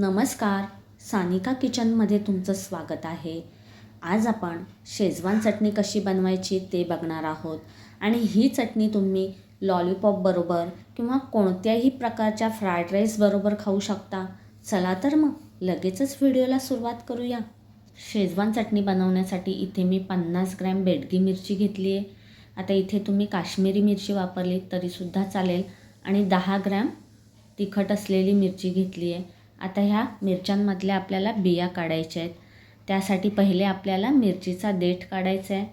नमस्कार. सानिका किचनमध्ये तुमचं स्वागत आहे. आज आपण शेजवान चटणी कशी बनवायची ते बघणार आहोत. आणि ही चटणी तुम्ही लॉलीपॉपबरोबर किंवा कोणत्याही प्रकारच्या फ्राईड राईसबरोबर खाऊ शकता. चला तर मग लगेचच व्हिडिओला सुरुवात करूया. शेजवान चटणी बनवण्यासाठी इथे मी पन्नास ग्रॅम बेडगी मिरची घेतली आहे. आता इथे तुम्ही काश्मीरी मिरची वापरली तरीसुद्धा चालेल. आणि दहा ग्रॅम तिखट असलेली मिरची घेतली आहे. आता ह्या मिरच्यांमधल्या आपल्याला बिया काढायच्या आहेत. त्यासाठी पहिले आपल्याला मिरचीचा देठ काढायचा आहे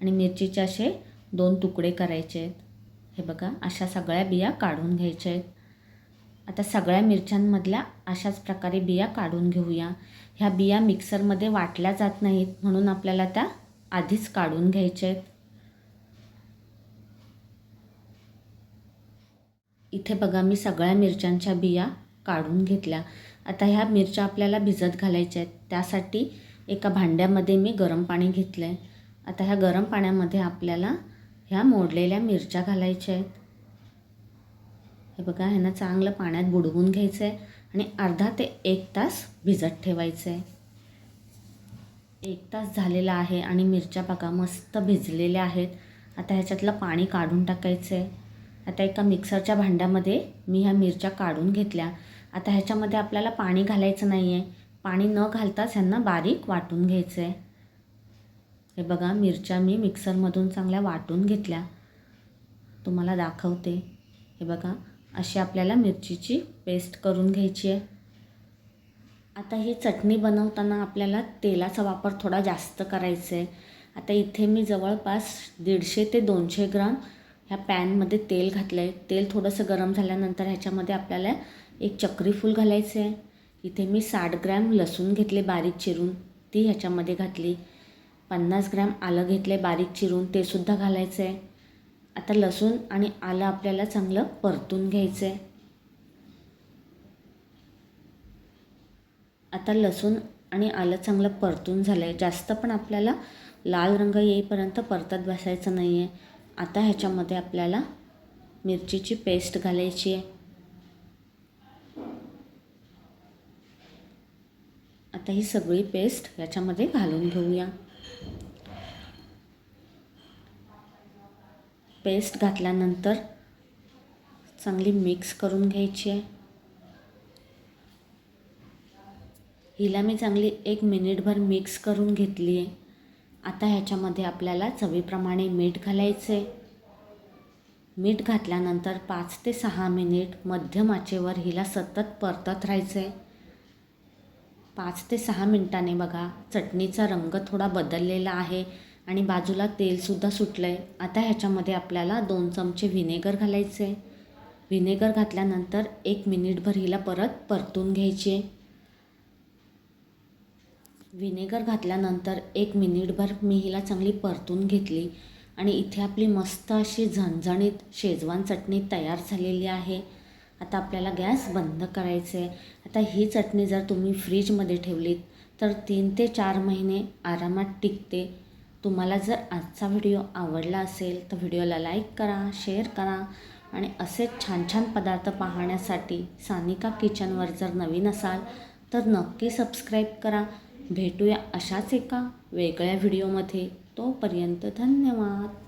आणि मिरचीचे असे दोन तुकडे करायचे आहेत. हे बघा अशा सगळ्या बिया काढून घ्यायच्या आहेत. आता सगळ्या मिरच्यांमधल्या अशाच प्रकारे बिया काढून घेऊया. ह्या बिया मिक्सरमध्ये वाटल्या जात नाहीत म्हणून आपल्याला त्या आधीच काढून घ्यायच्या आहेत. इथे बघा मी सगळ्या मिरच्यांच्या बिया काढून घेतल्या. आता ह्या मिरच्या आपल्याला भिजत घालायच्या आहेत. त्यासाठी एका भांड्यामध्ये मी गरम पाणी घेतलं आहे आता ह्या गरम पाण्यामध्ये आपल्याला ह्या मोडलेल्या मिरच्या घालायच्या आहेत. हे बघा ह्यांना चांगलं पाण्यात बुडवून घ्यायचं आहे आणि अर्धा ते एक तास भिजत ठेवायचं आहे एक तास झालेला आहे आणि मिरच्या बघा मस्त भिजलेल्या आहेत. आता ह्याच्यातलं पाणी काढून टाकायचं आहे आता एका मिक्सरच्या भांड्यामध्ये मी ह्या मिरच्या काढून घेतल्या. आता ह्याच्यामध्ये आपल्याला पाणी घालायचं नाही आहे पाणी न घालताच ह्यांना बारीक वाटून घ्यायचं आहे हे बघा मिरच्या मी मिक्सरमधून चांगल्या वाटून घेतल्या. तुम्हाला दाखवते. हे बघा अशी आपल्याला मिरचीची पेस्ट करून घ्यायची आहे. आता ही चटणी बनवताना आपल्याला तेलाचा वापर थोडा जास्त करायचा आहे आता इथे मी जवळपास दीडशे ते दोनशे ग्राम ह्या पॅनमध्ये तेल घातलं आहे तेल थोडंसं गरम झाल्यानंतर ह्याच्यामध्ये आपल्याला एक चक्री फूल घालायचं आहे इथे मी साठ ग्रॅम लसूण घेतले बारीक चिरून. ती ह्याच्यामध्ये घातली. पन्नास ग्रॅम आलं घेतले बारीक चिरून. ते सुद्धा घालायचं आहे आता लसूण आणि आलं आपल्याला चांगलं परतून घ्यायचं आहे आता लसूण आणि आलं चांगलं परतून झालं आहे जास्त पण आपल्याला लाल रंग येईपर्यंत परतत बसायचं नाही आहे आता ह्याच्यामध्ये आपल्याला मिरचीची पेस्ट घालायची आहे. आता ही सगळी पेस्ट याच्यामध्ये घालून घेऊया. पेस्ट घातल्यानंतर चांगली मिक्स करून घ्यायची आहे. हिला मी चांगली एक मिनिटभर मिक्स करून घेतली आहे. आता ह्याच्यामध्ये आपल्याला चवीप्रमाणे मीठ घालायचं आहे मीठ घातल्यानंतर पाच ते सहा मिनिट मध्यम आचेवर हिला सतत परतत राहायचं आहे पाच ते सहा मिनिटाने बघा चटणीचा रंग थोडा बदललेला आहे आणि बाजूला तेलसुद्धा सुटलं आहे आता ह्याच्यामध्ये आपल्याला दोन चमचे व्हिनेगर घालायचे व्हिनेगर घातल्यानंतर एक मिनिटभर हिला परत परतून घ्यायची व्हिनेगर घातल्यानंतर एक मिनिटभर मी हिला चांगली परतून घेतली आणि इथे आपली मस्त अशी झणझणीत शेजवान चटणी तयार झालेली आहे. आता आपल्याला गॅस बंद करायचं आहे आता ही चटणी जर तुम्ही फ्रीजमध्ये ठेवलीत तर तीन ते चार महिने आरामात टिकते. तुम्हाला जर आजचा व्हिडिओ आवडला असेल तर व्हिडिओला लाईक करा शेअर करा आणि असेच छान छान पदार्थ पाहण्यासाठी सानिका किचनवर जर नवीन असाल तर नक्की सबस्क्राईब करा. भेटूया अशाच एका वेगळ्या व्हिडिओमध्ये. तोपर्यंत धन्यवाद.